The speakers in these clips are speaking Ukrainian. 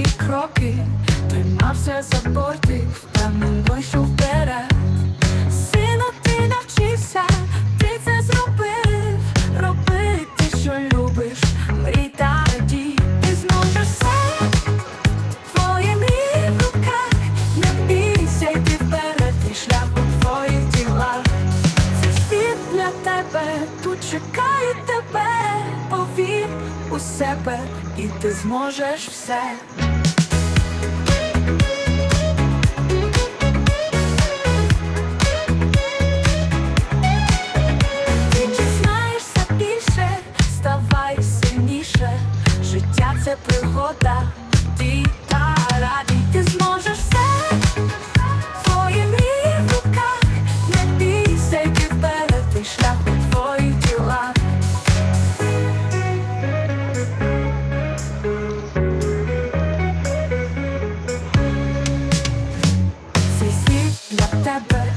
кроки, тримався за борти, впевнено йшов вперед. Сину, ти навчився, ти це зробив. Роби те, що любиш, мрій та радій, ти зможеш все. Твої мрії в руках, не бійся, йди вперед, твій шлях у твоїх ділах. Це світ для тебе, тут чекає повір у себе, і ти зможеш все. Дізнаєшся більше, ставай сильніше. Життя це пригода, ти та радій, ти зможеш для тебе,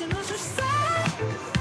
зі мною все.